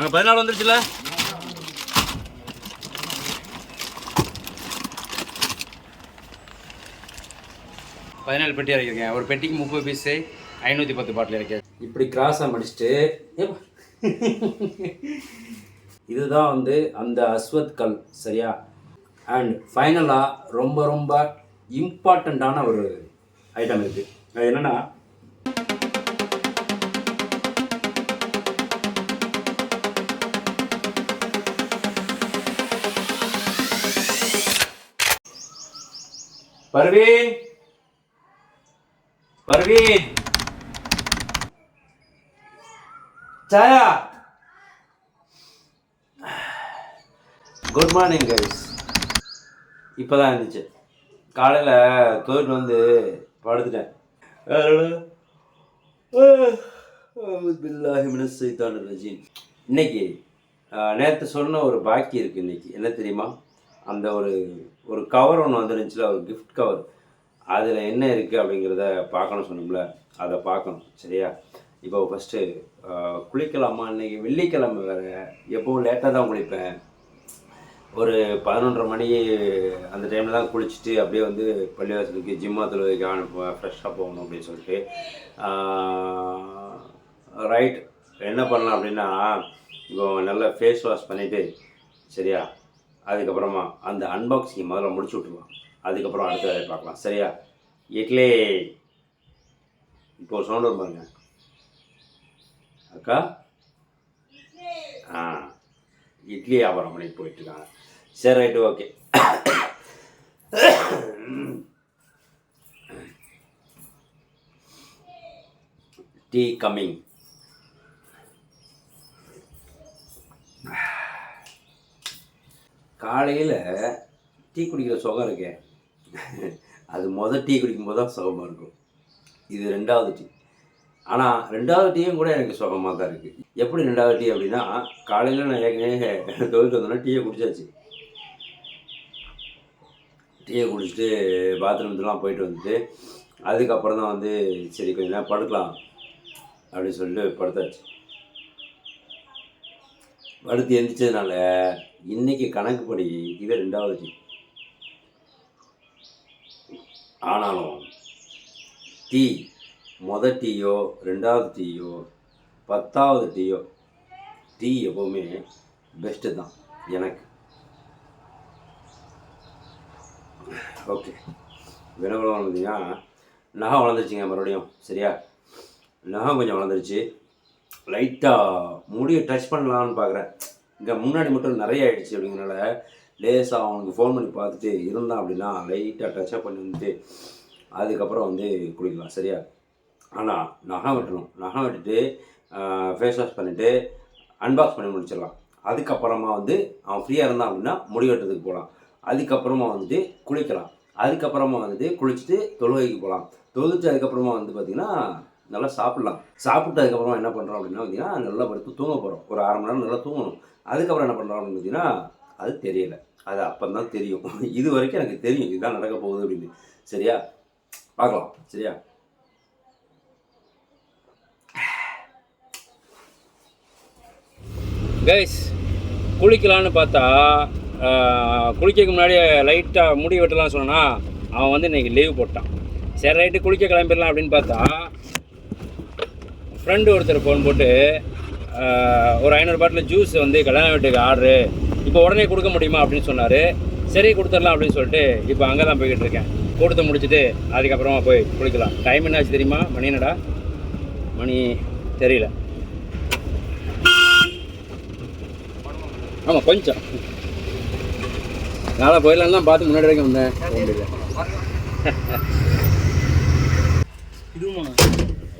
அங்கே பதினாலு வந்துருச்சுல? பதினாலு பெட்டி இறக்கிருக்கேன் ஒரு பெட்டிக்கு முப்பது பீஸு ஐநூற்றி பத்து பாட்டில் இறக்கேன் இப்படி கிராஸாக மடிச்சுட்டு. இதுதான் வந்து அந்த அஸ்வத் கல் சரியா? அண்ட் ஃபைனலாக ரொம்ப ரொம்ப இம்பார்ட்டண்ட்டான ஒரு ஐட்டம் இருக்குது அது என்னென்னா பர்வீன் பர்வீன் சாயா. குட் மார்னிங் கைஸ் இப்போ தான் இருந்துச்சு காலையில் தோட்டு வந்து படுத்துட்டேன். சைத்தான் ரஜீன் இன்னைக்கு நேற்று சொன்ன ஒரு பாக்கி இருக்குது இன்னைக்கு. என்ன தெரியுமா? அந்த ஒரு ஒரு கவர் ஒன்று வந்துருந்துச்சுல ஒரு கிஃப்ட் கவர் அதில் என்ன இருக்குது அப்படிங்கிறத பார்க்கணும் சொன்னோம்ல அதை பார்க்கணும். சரியா? இப்போ ஃபஸ்ட்டு குளிக்கலாமா இன்றைக்கி வெள்ளிக்கிழமை வேறு? எப்போவும் லேட்டாக தான் குளிப்பேன். ஒரு பதினொன்றரை மணி அந்த டைமில் தான் குளிச்சுட்டு அப்படியே வந்து பள்ளிவாசலுக்கு ஜிம்மா தொழுகைக்கு அனுப்புவேன் ஃப்ரெஷ்ஷாக போகணும் அப்படின்னு சொல்லிட்டு ரைட் என்ன பண்ணலாம் அப்படின்னா இப்போ நல்லா ஃபேஸ் வாஷ் பண்ணிவிட்டு சரியா? அதுக்கப்புறமா அந்த அன்பாக்சிங் முதல்ல முடிச்சு விட்ருலாம் அதுக்கப்புறம் அடுத்த வேலையை பார்க்கலாம். சரியா? இட்லி இப்போ சவுண்ட் வரும் பாருங்க. அக்கா? ஆ இட்லி வியாபாரம் பண்ணிட்டு போயிட்டுருக்காங்க. சரி ரைட்டு ஓகே. டீ கம்மிங் காலையில் டீ குடிக்கிற சுகம் இருக்கே. அது மொதல் டீ குடிக்கும்போது தான் சுகமாக இருக்கும். இது ரெண்டாவது டீ. ஆனால் ரெண்டாவது டீயும் கூட எனக்கு சுகமாக தான் இருக்குது எப்படி ரெண்டாவது டீ அப்படின்னா காலையில் நான் ஏற்கனவே தொழில் வந்தோன்னா டீயை குடிச்சாச்சு. டீயை குடிச்சிட்டு பாத்ரூம்லாம் போயிட்டு வந்துட்டு அதுக்கப்புறம் தான் வந்து சரி கொஞ்ச நேரம் படுக்கலாம் அப்படின்னு சொல்லிட்டு படுத்தாச்சு. படுத்து எந்திரிச்சதுனால இன்னைக்கு கணக்குப்படி இது ரெண்டாவது. டீ ஆனாலும் டீ மொதல் டீயோ ரெண்டாவது டீயோ பத்தாவது டீயோ டீ எப்போவுமே பெஸ்ட்டு தான் எனக்கு. ஓகே வினவலம் வளர்ந்தீங்கன்னா நகம் வளர்ந்துருச்சுங்க மறுபடியும் சரியா? நகம் கொஞ்சம் வளர்ந்துருச்சு. லைட்டாக முடியை டச் பண்ணலான்னு பார்க்குறேன். இங்கே முன்னாடி மட்டும் நிறைய ஆயிடுச்சு அப்படிங்கிறனால லேசாக அவனுக்கு ஃபோன் பண்ணி பார்த்துட்டு இருந்தான் அப்படின்னா லைட்டாக டச்சப் பண்ணி வந்துட்டு அதுக்கப்புறம் வந்து குளிக்கலாம் சரியா? ஆனால் நகம் வெட்டணும். நகம் வெட்டிட்டு ஃபேஸ் வாஷ் பண்ணிவிட்டு அன்பாக்ஸ் பண்ணி முடிச்சிடலாம். அதுக்கப்புறமா வந்து அவன் ஃப்ரீயாக இருந்தான் அப்படின்னா முடி வெட்டுறதுக்கு போகலாம் அதுக்கப்புறமா வந்துட்டு குளிக்கலாம். அதுக்கப்புறமா வந்துட்டு குளிச்சுட்டு தொழுகைக்கு போகலாம் தொழுச்சு அதுக்கப்புறமா வந்து பார்த்திங்கன்னா நல்லா சாப்பிட்லாம். சாப்பிட்டு அதுக்கப்புறமா என்ன பண்ணுறோம் அப்படின்னா பார்த்தீங்கன்னா நல்லா படுத்து தூங்க போகிறோம் ஒரு அரை மணி நேரம் நல்லா தூங்கணும். அதுக்கப்புறம் என்ன பண்ணுறாங்கன்னு பார்த்தீங்கன்னா அது தெரியலை. அது அப்போ தான் தெரியும். இது வரைக்கும் எனக்கு தெரியும். இதுதான் நடக்க போகுது அப்படின்னு. சரியா? பார்க்கலாம். சரியா? கைஸ் குளிக்கலான்னு பார்த்தா குளிக்கிறதுக்கு முன்னாடி லைட்டாக முடி வெட்டலாம்னு சொன்னா அவன் வந்து இன்றைக்கி லீவ் போட்டான். சரி ரைட்டு குளிக்க கிளம்பிடலாம் அப்படின்னு பார்த்தா ஃப்ரெண்டு ஒருத்தர் ஃபோன் போட்டு ஒரு ஐநூறு பாட்டில் ஜூஸ் வந்து கல்யாண வீட்டுக்கு ஆர்டரு இப்போ உடனே கொடுக்க முடியுமா அப்படின்னு சொன்னார். சரி கொடுத்துடலாம் அப்படின்னு சொல்லிட்டு இப்போ அங்கே தான் போய்கிட்டு இருக்கேன். கொடுத்து முடிச்சுட்டு அதுக்கப்புறமா போய் குளிக்கலாம். டைம் என்னாச்சு தெரியுமா? மணி என்னடா? மணி தெரியல. ஆமாம் கொஞ்சம். நாளை போயிடலாம் தான் பார்த்து முன்னாடி வரைக்கும் வந்தேன். இதுவும்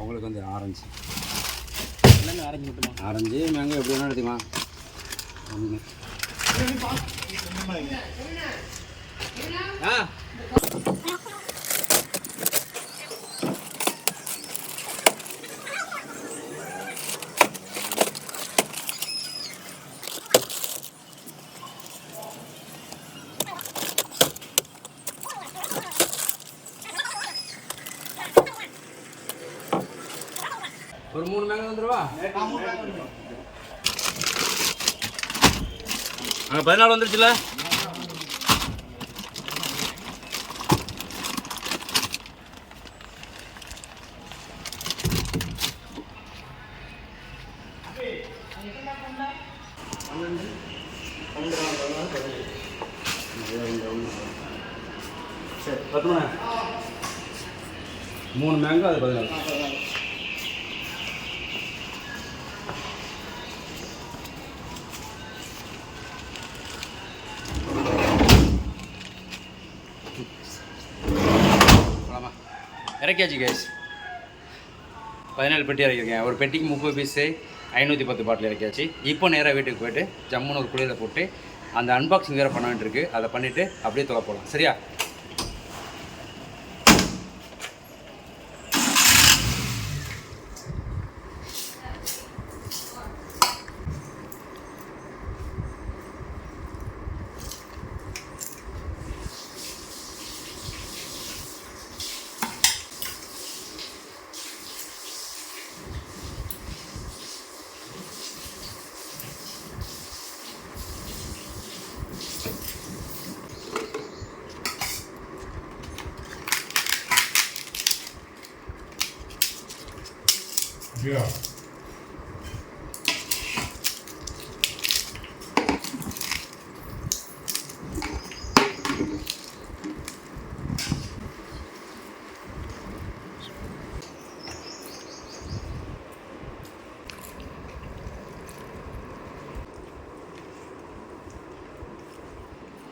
உங்களுக்கு வந்து ஆரஞ்சு ஆரஞ்சு மட்டுமா ஆரஞ்சு மேங்கோ எப்படி வேணால் எடுத்துக்கலாம். ஆ ஒரு மூணு மேங்கோ வந்துருவா அங்கே பதினாலு வந்துருச்சுல? மூணு மேங்கோ அது பதினாலு. இறக்கியாச்சு கேஸ் பதினேழு பெட்டி இறக்கியிருக்கேன். ஒரு பெட்டிக்கு முப்பது பீஸு ஐநூற்றி பத்து பாட்டில் இறக்கியாச்சு. இப்போ நேராக வீட்டுக்கு போயிட்டு ஜம்முன்னு ஒரு குளியில் போட்டு அந்த அன்பாக்சிங் வேறு பண்ண வேண்டியிருக்கு. அதை பண்ணிவிட்டு அப்படியே தொலை போகலாம் சரியா? Yeah.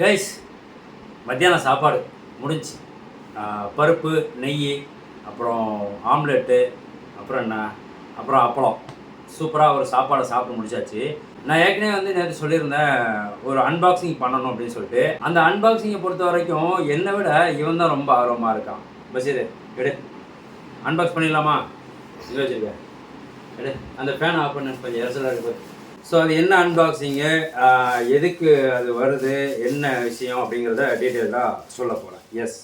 கைஸ் மத்தியானம் சாப்பாடு முடிஞ்சு பருப்பு நெய் அப்புறம் ஆம்லெட்டு அப்புறம் என்ன அப்புறம் அப்பளம். சூப்பராக ஒரு சாப்பாடை சாப்பிட்டு முடிச்சாச்சு. நான் ஏற்கனவே வந்து நேற்று சொல்லியிருந்தேன் ஒரு அன்பாக்சிங் பண்ணணும் அப்படின்னு சொல்லிட்டு. அந்த அன்பாக்சிங்கை பொறுத்த வரைக்கும் என்னை விட இவன் தான் ரொம்ப ஆர்வமாக இருக்கான். பஷீர் எடு. அன்பாக்ஸ் பண்ணிடலாமா? இங்கே வச்சிருக்க. எடு. அந்த ஃபேன் ஆஃப் பண்ணு கொஞ்சம் எரசலாக இருக்கு ஸோ அது என்ன அன்பாக்சிங்கு எதுக்கு அது வருது? என்ன விஷயம் அப்படிங்கிறத டீட்டெயிலாக சொல்ல போகிறேன் எஸ்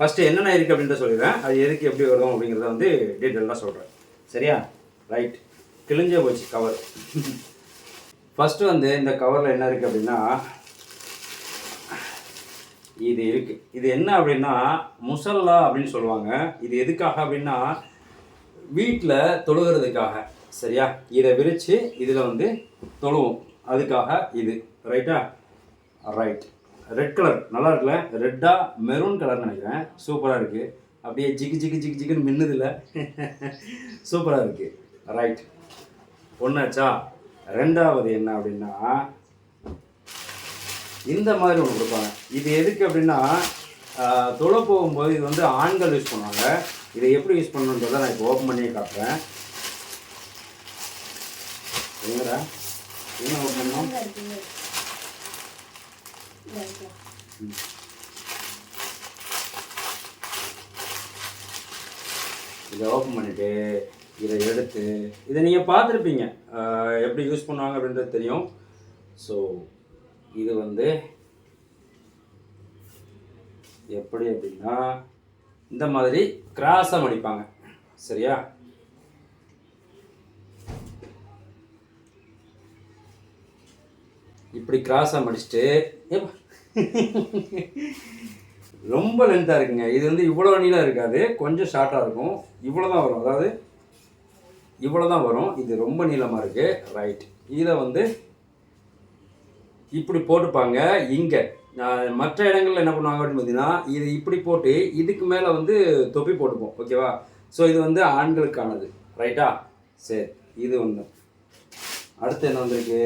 ஃபஸ்ட்டு என்னென்ன இருக்குது அப்படின்றத சொல்லிடுறேன். அது எதுக்கு எப்படி வரும் அப்படிங்கிறத வந்து டீட்டெயிலாக சொல்கிறேன் சரியா? ரைட் கிழிஞ்சே போச்சு கவர் ஃபஸ்ட்டு வந்து இந்த கவரில் என்ன இருக்குது அப்படின்னா இது இருக்குது இது என்ன அப்படின்னா முசல்லா அப்படின்னு சொல்லுவாங்க. இது எதுக்காக அப்படின்னா வீட்டில் தொழுகிறதுக்காக. சரியா? இதை விரித்து இதில் வந்து தொழுவோம். அதுக்காக இது. ரைட்டா ரைட் ரெட் கலர் நல்லா இருக்குல்ல? ரெட்டாக மெரூன் கலர் நினைக்கிறேன். சூப்பராக இருக்குது அப்படியே ஜிகு ஜிகு ஜிகு ஜிகுன்னு மின்னுதில்ல சூப்பராக இருக்குது ரைட் ஒன்றாச்சா ரெண்டாவது என்ன அப்படின்னா இந்த மாதிரி ஒன்று கொடுப்பாங்க. இது எதுக்கு அப்படின்னா தொலை போகும்போது இது வந்து ஆண்கள் யூஸ் பண்ணுவாங்க. இதை எப்படி யூஸ் பண்ணணுன்றதை நான் இப்போ ஓப்பன் பண்ணியே காட்டுறேன். எங்கடா என்ன ஓப்பன் பண்ணோம்? இதை ஓப்பன் பண்ணிவிட்டு இதை எடுத்து இதை நீங்கள் பார்த்துருப்பீங்க. எப்படி யூஸ் பண்ணுவாங்க அப்படின்றது தெரியும். ஸோ இது வந்து எப்படி அப்படின்னா இந்த மாதிரி கிராஸாக மடிப்பாங்க. சரியா? இப்படி கிராஸாக மடிச்சுட்டு ரொம்ப லென்த்தாக இருக்குங்க. இது வந்து இவ்வளோ நீளாக இருக்காது. கொஞ்சம் ஷார்ட்டாக இருக்கும். இவ்வளோ தான் வரும். அதாவது இவ்வளோ தான் வரும். இது ரொம்ப நீளமாக இருக்குது ரைட் இதை வந்து இப்படி போட்டுப்பாங்க. இங்கே. மற்ற இடங்களில் என்ன பண்ணுவாங்க அப்படின்னு பார்த்தீங்கன்னா இது இப்படி போட்டு இதுக்கு மேலே வந்து தொப்பி போட்டுப்போம். ஓகேவா ஸோ இது வந்து ஆண்களுக்கானது. ரைட்டா சரி. இது ஒன்று அடுத்து என்ன வந்திருக்கு?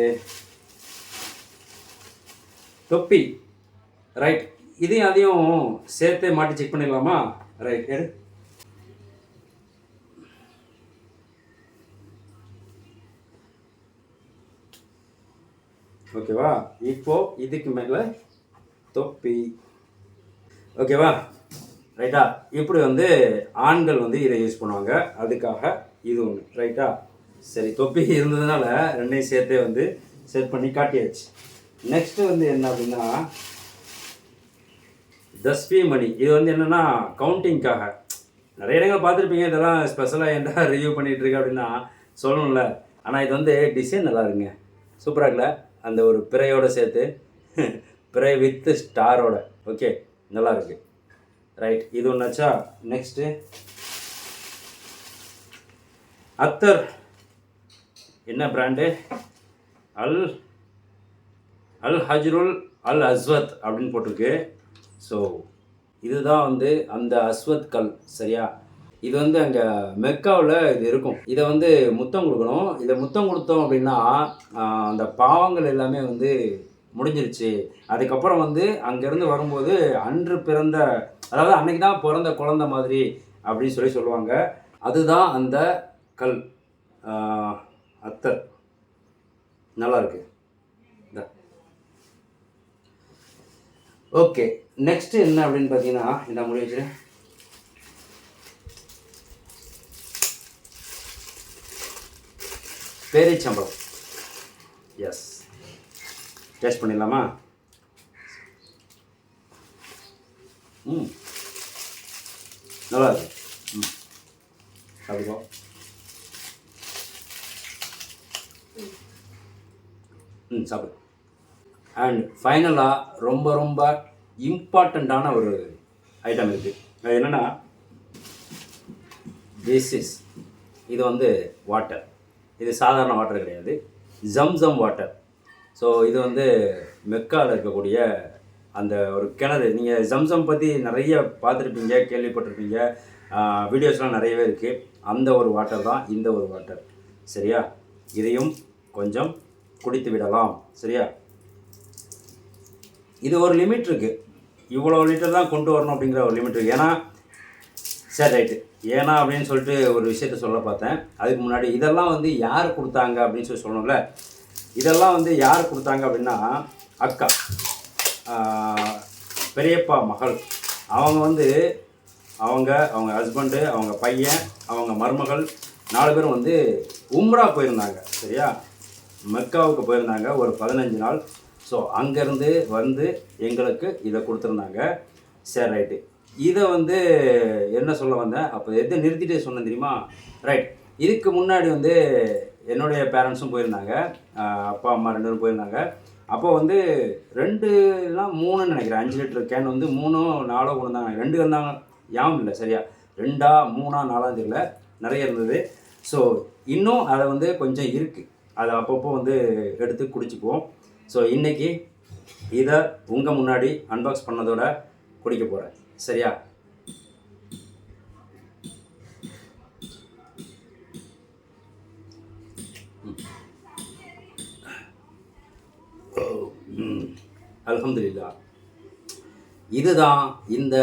தொப்பி. ரைட் இதையும் அதையும் சேர்த்தே மாட்டி செக் பண்ணிடலாமா? ரைட் எடு. ஓகேவா? இப்போ இதுக்கு மேலே தொப்பி. ஓகேவா? ரைட்டா இப்படி வந்து ஆண்கள் வந்து இதை யூஸ் பண்ணுவாங்க. அதுக்காக இது ஒன்று ரைட்டா சரி தொப்பி இருந்ததுனால ரெண்டையும் சேர்த்தே வந்து செட் பண்ணி காட்டியாச்சு. நெக்ஸ்ட் வந்து என்ன அப்படின்னா தஸ்பி மணி இது வந்து என்னென்னா கவுண்டிங்க்காக நிறைய இடங்கள் பார்த்துருப்பீங்க இதெல்லாம் ஸ்பெஷலாக என்ன ரிவ்யூ பண்ணிகிட்ருக்கு அப்படின்னா சொல்லணும்ல. ஆனால் இது வந்து டிசைன் நல்லா இருங்க சூப்பராக இருக்குல்ல? அந்த ஒரு பிறையோடு சேர்த்து பிறை வித்து ஸ்டாரோட ஓகே நல்லாயிருக்கு ரைட் இது ஒன்றாச்சா நெக்ஸ்ட்டு அத்தர். என்ன பிராண்டு அல் அல் ஹஜ்ருல் அல் அஸ்வத் அப்படின்னு போட்டிருக்கு. ஸோ இதுதான் வந்து அந்த அஸ்வத் கல் சரியா? இது வந்து அங்கே மெக்காவில் இது இருக்கும். இதை வந்து முத்தம் கொடுக்கணும். இதை முத்தம் கொடுத்தோம் அப்படின்னா அந்த பாவங்கள் எல்லாமே வந்து முடிஞ்சிருச்சு. அதுக்கப்புறம் வந்து அங்கேருந்து வரும்போது அன்று பிறந்த அதாவது அன்னைக்கு தான் பிறந்த குழந்த மாதிரி அப்படின்னு சொல்லி சொல்லுவாங்க. அதுதான் அந்த கல். அத்தர் நல்லா இருக்கு. ஓகே. நெக்ஸ்ட் என்ன அப்படின்னு பார்த்தீங்கன்னா இந்த முடி பேரிச்சம்பளம் எஸ் டேஸ்ட் பண்ணிடலாமா? ம். நல்லா இருக்கு. ம். சாப்பிடுவோம் ம் சாப்பிடு. அண்ட் ஃபைனலாக ரொம்ப ரொம்ப இம்பார்ட்டண்ட்டான ஒரு ஐட்டம் இருக்குது அது என்னென்னா திஸ் இஸ் இது வந்து வாட்டர் இது சாதாரண வாட்டர் கிடையாது. ஜம்சம் வாட்டர் ஸோ இது வந்து மெக்காவில் இருக்கக்கூடிய அந்த ஒரு கிணறு. நீங்கள் ஜம்சம் பற்றி நிறைய பார்த்துருப்பீங்க கேள்விப்பட்டிருப்பீங்க. வீடியோஸ்லாம் நிறையவே இருக்குது அந்த ஒரு வாட்டர் தான் இந்த ஒரு வாட்டர் சரியா? இதையும் கொஞ்சம் குடித்து விடலாம். சரியா? இது ஒரு லிமிட் இருக்குது இவ்வளோ லிட்டர் தான் கொண்டு வரணும் அப்படிங்கிற ஒரு லிமிட் இருக்குது ஏன்னா சரி ரைட்டு ஏன்னா அப்படின்னு சொல்லிட்டு ஒரு விஷயத்த சொல்ல பார்த்தேன். அதுக்கு முன்னாடி இதெல்லாம் வந்து யார் கொடுத்தாங்க அப்படின்னு சொல்லி சொல்லணும்ல? இதெல்லாம் வந்து யார் கொடுத்தாங்க அப்படின்னா அக்கா பெரியப்பா மகள். அவங்க வந்து அவங்க அவங்க ஹஸ்பண்டு அவங்க பையன் அவங்க மருமகள் நாலு பேரும் வந்து உம்ரா போயிருந்தாங்க சரியா? மெக்காவுக்கு போயிருந்தாங்க ஒரு பதினஞ்சு நாள். ஸோ அங்கேருந்து வந்து எங்களுக்கு இதை கொடுத்துருந்தாங்க. சரி ரைட்டு. இதை வந்து என்ன சொல்ல வந்தேன்? அப்போ எதை நிறுத்திட்டு சொன்னேன் தெரியுமா? ரைட் இதுக்கு முன்னாடி வந்து என்னுடைய பேரண்ட்ஸும் போயிருந்தாங்க. அப்பா அம்மா ரெண்டு பேரும் போயிருந்தாங்க. அப்போ வந்து ரெண்டுலாம் மூணுன்னு நினைக்கிறேன். அஞ்சு லிட்டர் கேன் வந்து மூணோ நாலோ கொண்டு வந்தாங்க ரெண்டு வந்தாங்க யாவும் இல்லை சரியா? ரெண்டா மூணா நாலாம் தெரியல. நிறைய இருந்தது. ஸோ இன்னும் அதை வந்து கொஞ்சம் இருக்குது அதை அப்பப்போ வந்து எடுத்து குடிச்சுப்போம் ஸோ இன்றைக்கி இதை உங்கள் முன்னாடி அன்பாக்ஸ் பண்ணதோட குடிக்க போகிறேன் சரியா? அலமதுல்லா இதுதான் இந்த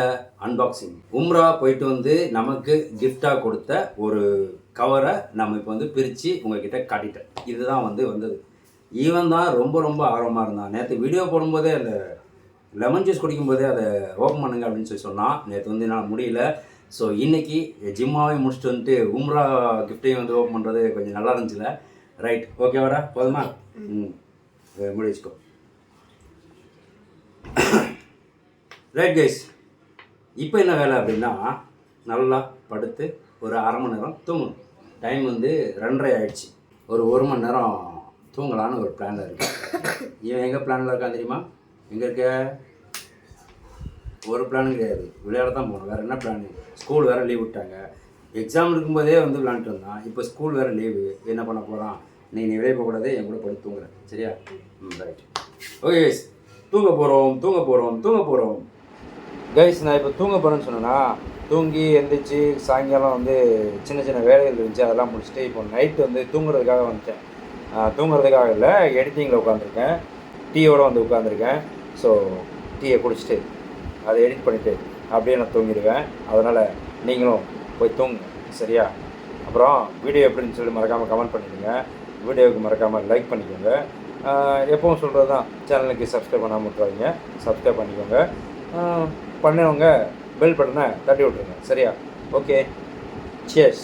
அன்பாக்சிங் உம்ரா போயிட்டு வந்து நமக்கு கிஃப்டாக கொடுத்த ஒரு கவரை நம்ம இப்போ வந்து பிரித்து உங்ககிட்ட காட்டிட்டேன். இதுதான் வந்து வந்தது. ஈவன் தான் ரொம்ப ரொம்ப ஆர்வமாக இருந்தான். நேற்று வீடியோ போடும்போதே அந்த லெமன் ஜூஸ் குடிக்கும்போதே அதை ஓப்பன் பண்ணுங்க அப்படின்னு சொல்லி சொன்னான் நேற்று வந்து என்னால் முடியல. ஸோ இன்றைக்கி ஜிம்மாவே முடிச்சுட்டு வந்துட்டு உம்ரா கிஃப்ட்டையும் வந்து ஓப்பன் பண்ணுறது கொஞ்சம் நல்லா இருந்துச்சுல? ரைட் ஓகேவாடா போதுமா? ம். முடிச்சுக்கோ ரைட் கைஸ் இப்போ என்ன வேலை அப்படின்னா நல்லா படுத்து ஒரு அரை மணி நேரம் தூங்கணும். டைம் வந்து ரெண்டரை ஆயிடுச்சு. ஒரு ஒரு மணி நேரம் தூங்கலான்னு ஒரு பிளானில் இருக்கு இவன் எங்கே பிளானில் இருக்கான் தெரியுமா? எங்கே இருக்க? ஒரு பிளானும் கிடையாது. விளையாட தான் போகணும். வேறு என்ன பிளான் ஸ்கூல் வேறு லீவ் விட்டாங்க. எக்ஸாம் இருக்கும்போதே வந்து விளாண்டுட்டு வந்தான் இப்போ ஸ்கூல் வேறு லீவு என்ன பண்ண போகிறான் நீ நீ வெளியே போகக்கூடாது என் கூட படுத்து தூங்குறேன் சரியா? ம் ரைட் ஓகே தூங்க போகிறோம் தூங்க போகிறோம் தூங்க போகிறோம் கைஸ் நான் இப்போ தூங்க போகிறேன்னு சொன்னேன்னா தூங்கி எந்திரிச்சு சாயங்காலம் வந்து சின்ன சின்ன வேலைகள் இருந்துச்சு. அதெல்லாம் முடிச்சுட்டு இப்போ நைட்டு வந்து தூங்குறதுக்காக வந்துட்டேன். தூங்குறதுக்காக இல்லை எடிட்டிங்கில் உட்காந்துருக்கேன் டீயோடு வந்து உட்காந்துருக்கேன் ஸோ டீயை குடிச்சிட்டு அதை எடிட் பண்ணிவிட்டு அப்படியே நான் தூங்கிடுவேன். அதனால் நீங்களும் போய் தூங்குங்க சரியா? அப்புறம் வீடியோ எப்படின்னு சொல்லி மறக்காமல் கமெண்ட் பண்ணிடுங்க. வீடியோவுக்கு மறக்காமல் லைக் பண்ணிக்கோங்க. எப்பவும் சொல்கிறது தான் சேனலுக்கு சப்ஸ்கிரைப் பண்ணாமல் விட்டுறாதீங்க. சப்ஸ்கிரைப் பண்ணிக்கோங்க. பண்ணவங்க பெல் பட்டனை தட்டி விட்ருங்க சரியா? Okay chase